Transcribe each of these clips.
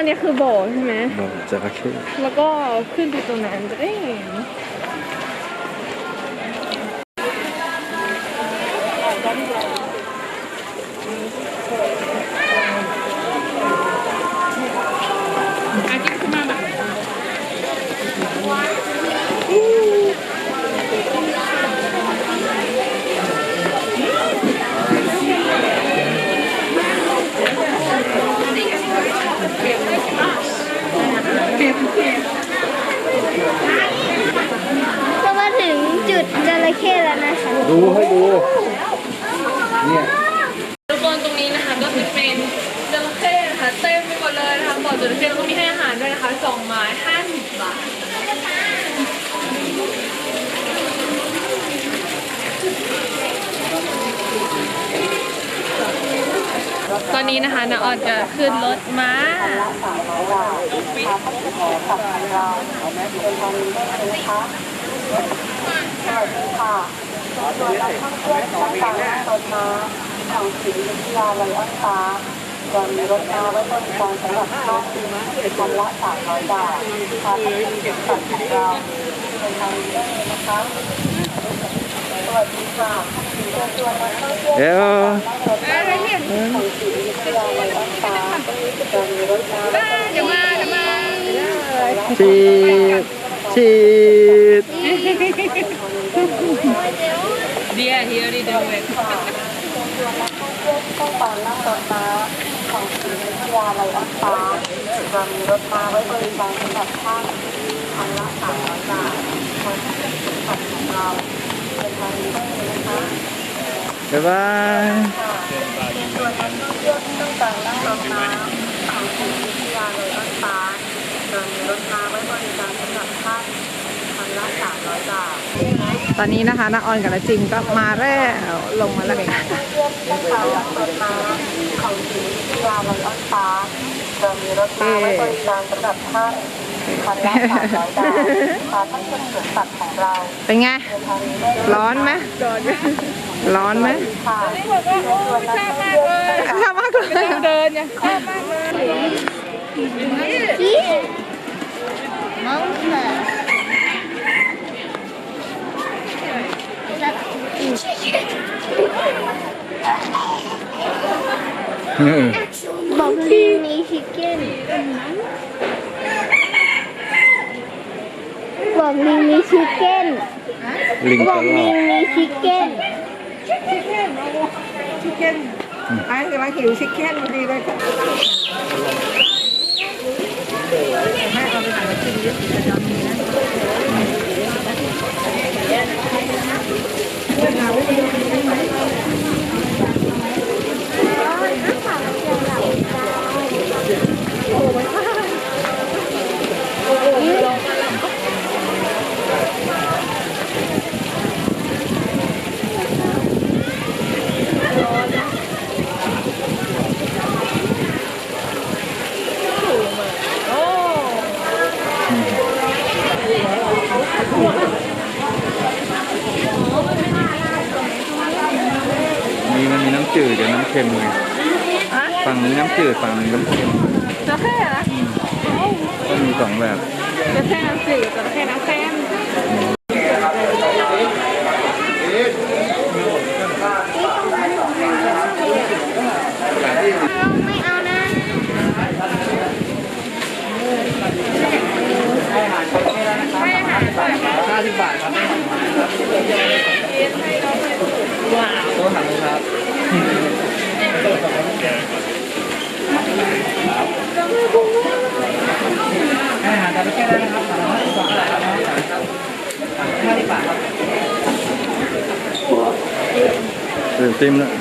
อันนี้คือบ่อใช่ไหมบ่อจระเข้แล้วก็ขึ้นไปตรงนั้นจะได้เห็น นาออนจะขึ้นรถม้าจะมีรถมาไว้บริการสำหรับท่านคันละ300บาททางเก็บสัตว์ของเราเป็นทางนี้ได้เลยนะคะ วัสดีค่ะเชิญชวนนักท่องเที่ยวเดี๋ยวของศรีอยุธยาเลยอันฟ้าจะมีรถมาไว้บริการฉีดฉีดเดีย here they do it ต้องการนั่งรถม้าของศรีอยุธยาเลยอันฟ้าจะมีรถมาไว้บริการสำหรับท่านคันละ300บาททางเก็บสัตว์ของเราเป็นทางนี้ได้เลยนะคะ บ๊ายบายส่วนนักท่องเที่ยวที่ต้องการนั่งรถม้าของศรีอยุธยาเลยต้นฟ้าโดยมีรถม้าไว้บริการสำหรับท่านคันละ300บาทตอนนี้นะคะนาออนกับน้าจิมก็มาแล้วลงมาแล้วท่องเที่ยวที่ต้องการนั่งรถม้าของศรีอยุธยาเลยต้นฟ้าโดยมีรถม้าไว้บริการสำหรับท่านคันละ300บาทพาท่านชมสวนสัตว์ของเราเป็นไงร้อนได้เลยร้อนไหม ร้อนไหมชอบมากเลยชอบมากเลยเดินเนี่ยชามากเลยน้องแม่บอกที่นี่ชิคเก้นบอกลิงมีชิคเก้นบอกลิงมีชิคเก้น เก้นไอ้กำลังหิวชิคเก้นพอดีเลยให้เอาไปสั่งมากินเยอะจะยอมมีนะมีมันมีน้ำจืดกับน้ำเค็มไงฝั่งนึงน้ำจืดฝั่งนึงน้ำเค็ม จระเข้นะ ก็มีสองแบบ จระเข้น้ำจืดจระเข้น้ำเค็ม ไม่เอานะ ตัวถังครับ อาหารจระเข้ได้นะครับสามร้อยสิบบาทห้าสิบบาทครับ ตื่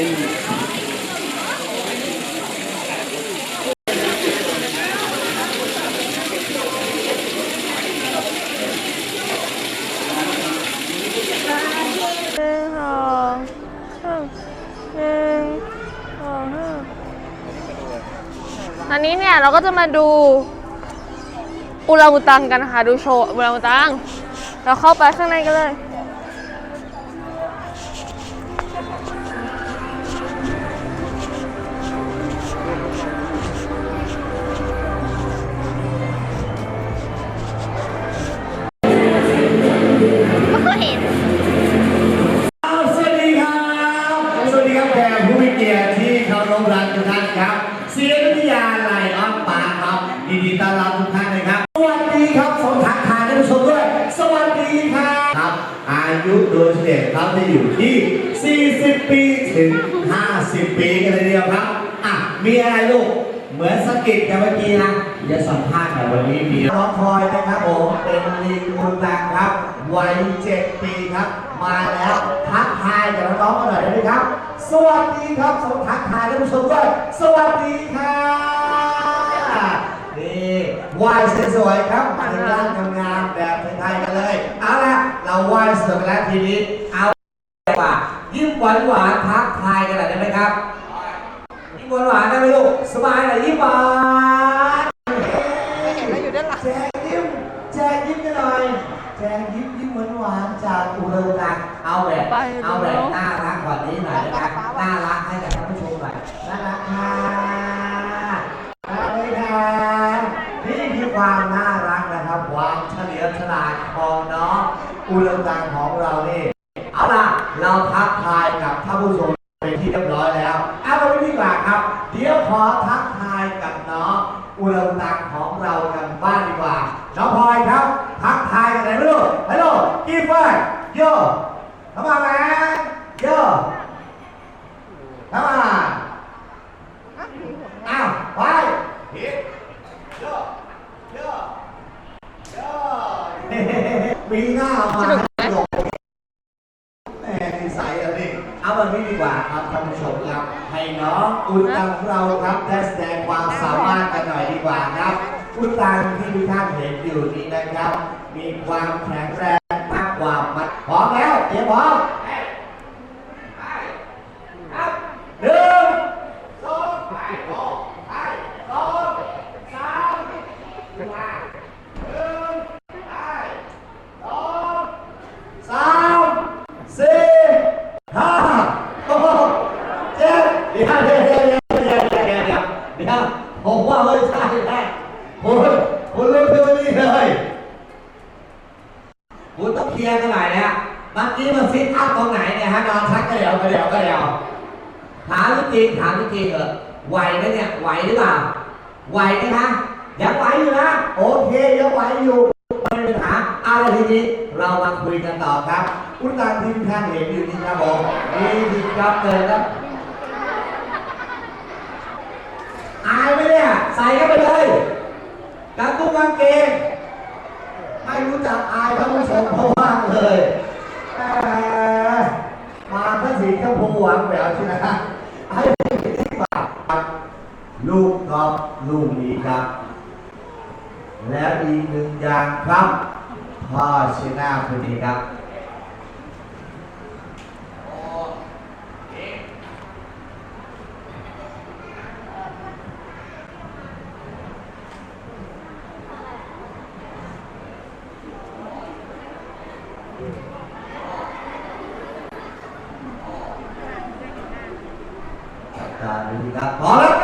องสามหนึ่งสองสามอันนี้เนี่ยเราก็จะมาดูอุราอุตังกันนะคะ ดูโชว์อุราอุตัง เราเข้าไปข้างในกันเลย ก็เห็นอ้าวสวัสดีครับ สวัสดีครับแขกผู้มีเกียรติที่เคารพรักทุกท่านครับ เสียงวิทยาไลออนปาครับยินดีต้อนรับทุกท่านเลยครับ สวัสดีครับสมทักทายท่านผู้ชมด้วย สวัสดีครับครับ อายุโดยเฉลี่ยครับจะอยู่ที่ 40 ปีถึง 50 ปีกันเลยทีเดียวครับ อะ มีอะไรลูก เหมือนสกิดกันเมื่อกี้นะอย่าสัมภาษณ์กันวันนี้มีน้องพลอยนะครับผมเป็นลิงอุลตรังครับวัยเจ็ดปีครับ มาแล้วทักทายกับน้องๆกันหน่อยได้ไหมครับ สวัสดีครับสวัสดีทักทายท่านผู้ชมด้วยสวัสดีค่ะนี่ไหว้สวยๆครับมาในร่างงามๆแบบไทยๆกันเลยเอาละเราไหว้สวยไปแล้วทีนี้เอาดีกว่ายิ้มหวานๆทักทายกันหน่อยได้ไหมครับยิ้มหวานๆได้ไหมลูก バイ ของเรากันบ้างดีกว่า น้องพลอยครับ ทักทายกันไหนไม่รู้ฮัลโหลกีเฟอร์โยเข้ามาแมนโยเข้ามาอ้าวไปฮิตโยโยโยมีหน้ามาให้หลงแหม่นิสัยเอาดิเอาแบบนี้ดีกว่าครับท่านผู้ชมครับให้น้องอุลตังของเราครับได้แสดงความสามารถกันหน่อยดีกว่าครับ ผู้ตังที่ทุกท่านเห็นอยู่นี้นะครับ มีความแข็งแรงมากกว่ามันพร้อมแล้วเตรียมพร้อม เข้าไปเลยกางกุ้งกางเกงไม่รู้จักอายท่านผู้ชมเพราะว่างเลยมาถ้าสีชมพูหวานแหววใช่ไหมฮะให้ดีกว่าครับลูกกอล์ฟลูกนี้ครับ แล้วอีกหนึ่งอย่างครับพ่อชนะคนนี้ครับจับตาดูดีครับ Dan kita.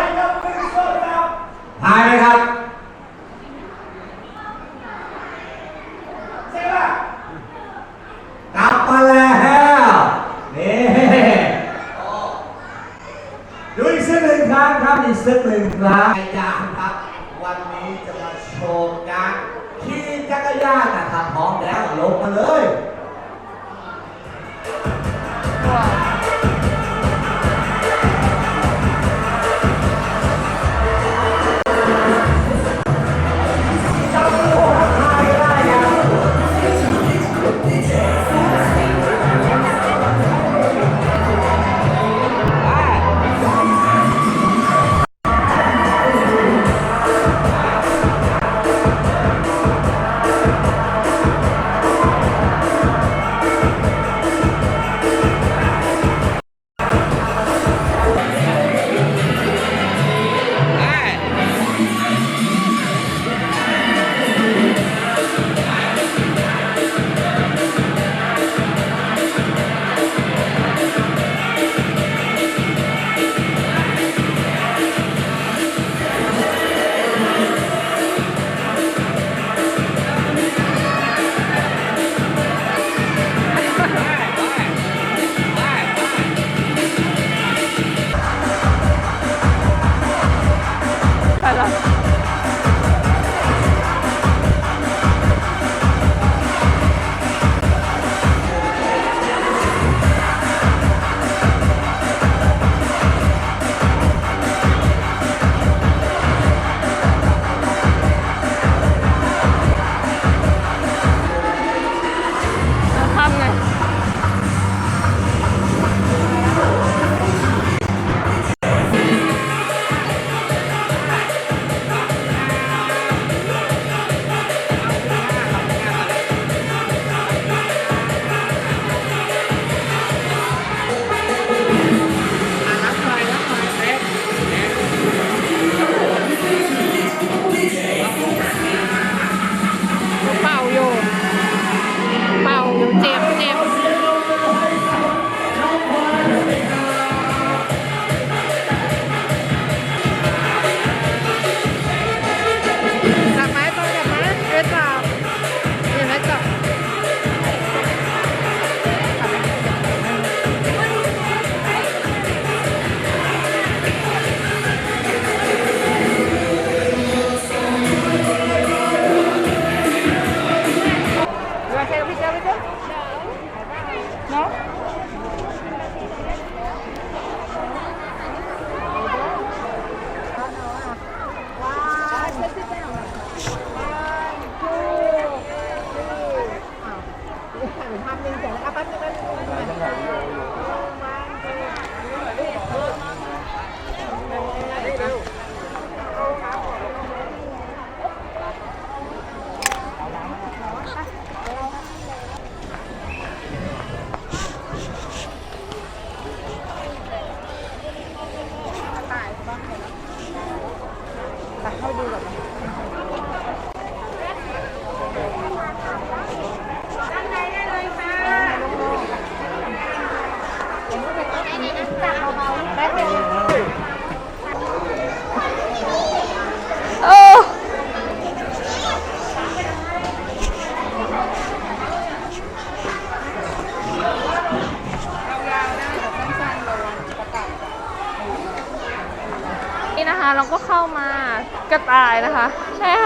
kaybolarak.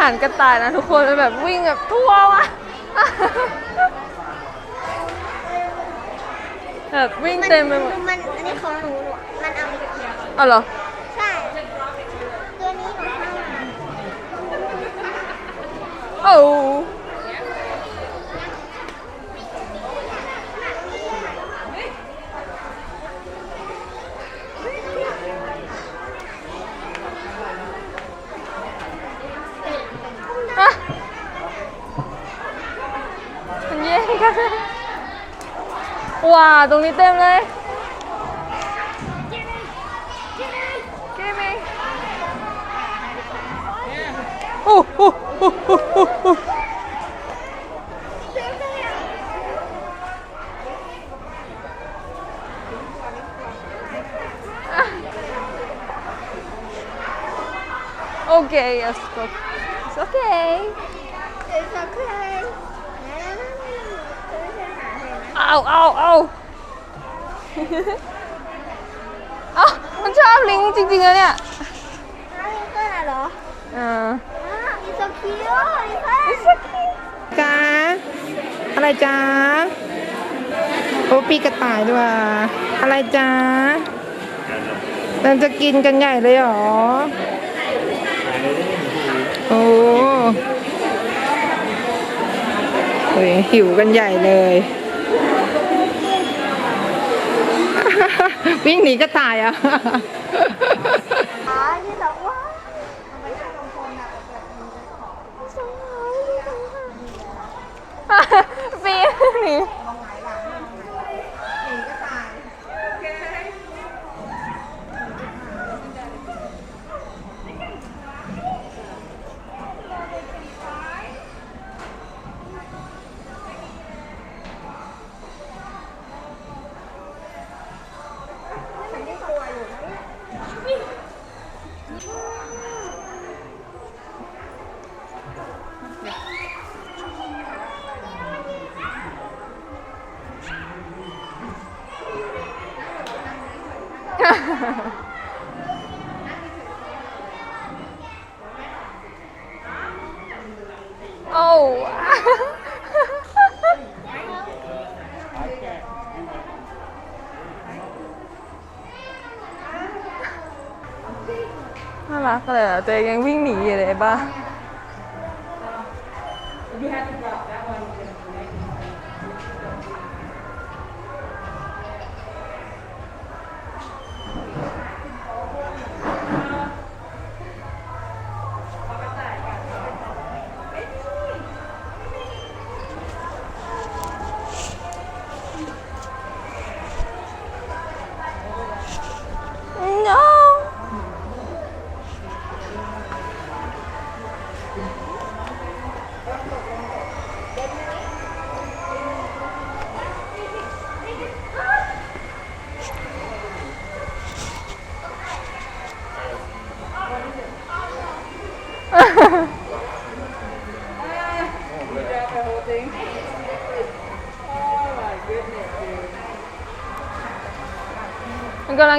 ารกระต่ายนะทุกคนมันแบบวิ่งแบบทั่วว่ะแบบวิ่งเต็มไปหมดมันอันนี้ของหนูหนูมันเอาไปเที่ยอ๋อเหรอ ใช่ ตัวนี้หนูให้มา Oh. ว้าตรงนี้เต็มเลย โอ้โหโอเค yes, it's okay. It's okay. เอาเอาเอาเอ้ามันชอบลิงจริงๆเลยเนี่ยลิงตัวไหนเหรออ่าอีโซคิอีโซคิจ้าอะไรจ้าโอปีกระต่ายด้วยอะไรจ้าเราจะกินกันใหญ่เลยหรอ โอ้โหหิวกันใหญ่เลย วิ่งหนีก็ตายอะปีหนี โอ้น่ารักเลย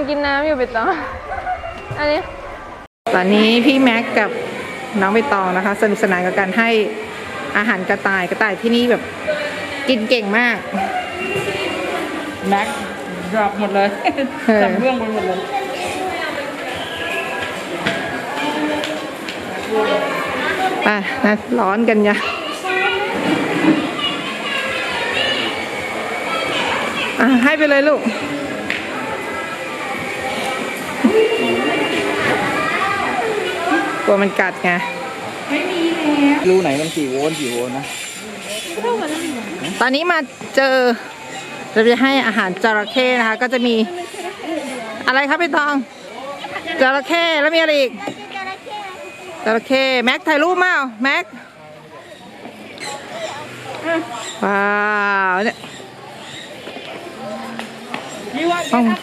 กำลังกินน้ำอยู่ไปต่อ อันนี้ ตอนนี้พี่แม็กกับน้องใบตองนะคะ สนุกสนานกับการให้อาหารกระต่ายกระต่ายที่นี่แบบกินเก่งมาก แม็กดรอปหมดเลยเออจับเรื่องไปหมดเลยอะนะร้อนกันยะอะให้ไปเลยลูก ลัวมันกัดไงรูไหนมันกี่โวลต์กี่โวลต์นะ ตอนนี้มาเจอเราจะให้อาหารจระเข้นะคะ ก็จะมีอะไรครับพี่ตองจระเข้แล้วมีอะไรอีกจระเข้แม็กถ่ายรูปมาแม็กว้าวเนี่ย You want Oh.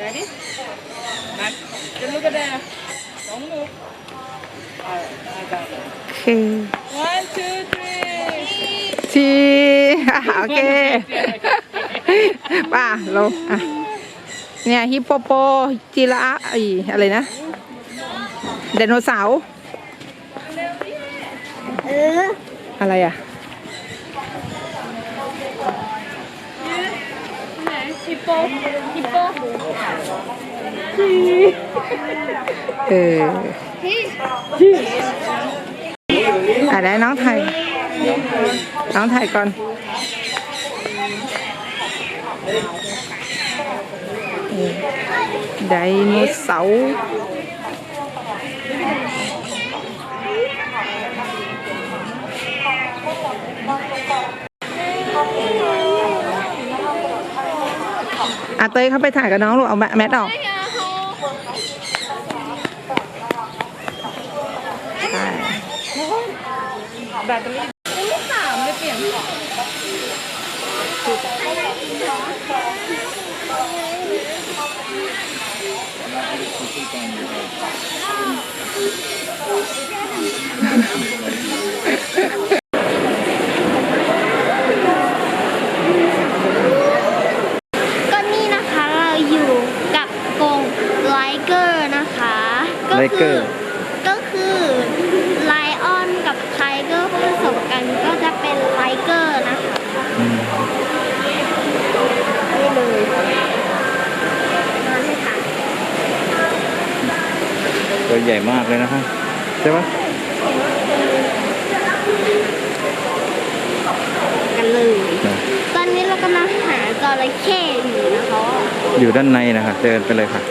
Ready? Max, just look at there. Don't move. Alright, I got it. โอเค One, two, three. ทีอะโอเคป่ะลงอะเนี่ยฮิปโปโปจิระไออะไรนะไดโนเสาร์เอออะไรอะ ไหน ฮิปโปฮิปโปเอออะได้น้องไทย น้องไทยก่อนไดโนเสาร์ อะเต้ยเข้าไปถ่ายกับน้องลูกเอาแมสออกใช่สามเลยเปลี่ยนก่อน ก็คื Liger ก็คือไลออนกับไทเกอร์ผสมกันก็จะเป็นไลเกอร์นะคะอืมนี่เลยมาเลยค่ะตัวใหญ่มากเลยนะฮะใช่ปะกันเลยนะตอนนี้เรากำลังหาจระเข้อยู่นะคะ อยู่ด้านในนะคะเดินไปเลยค่ะ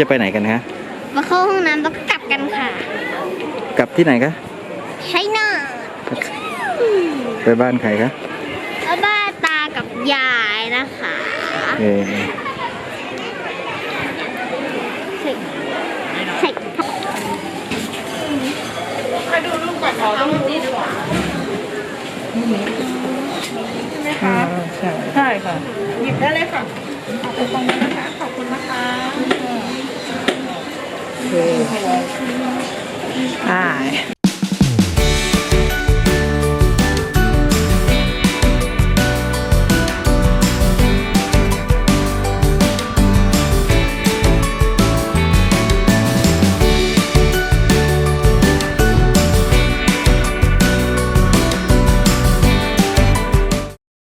จะไปไหนกันคะมาเข้าห้องน้ำแล้วก็กลับกันค่ะ กลับที่ไหนคะใช่น่าไปบ้านใครคะแล้วบ้านตากับยายนะคะเออใช่ใช่ไปดูรูปก่อนขอต้องจีดีกว่าใช่ไหมคะใช่ค่ะหยิบได้เลยค่ะขอบคุณตรงนี้นะคะขอบคุณนะคะ อ่า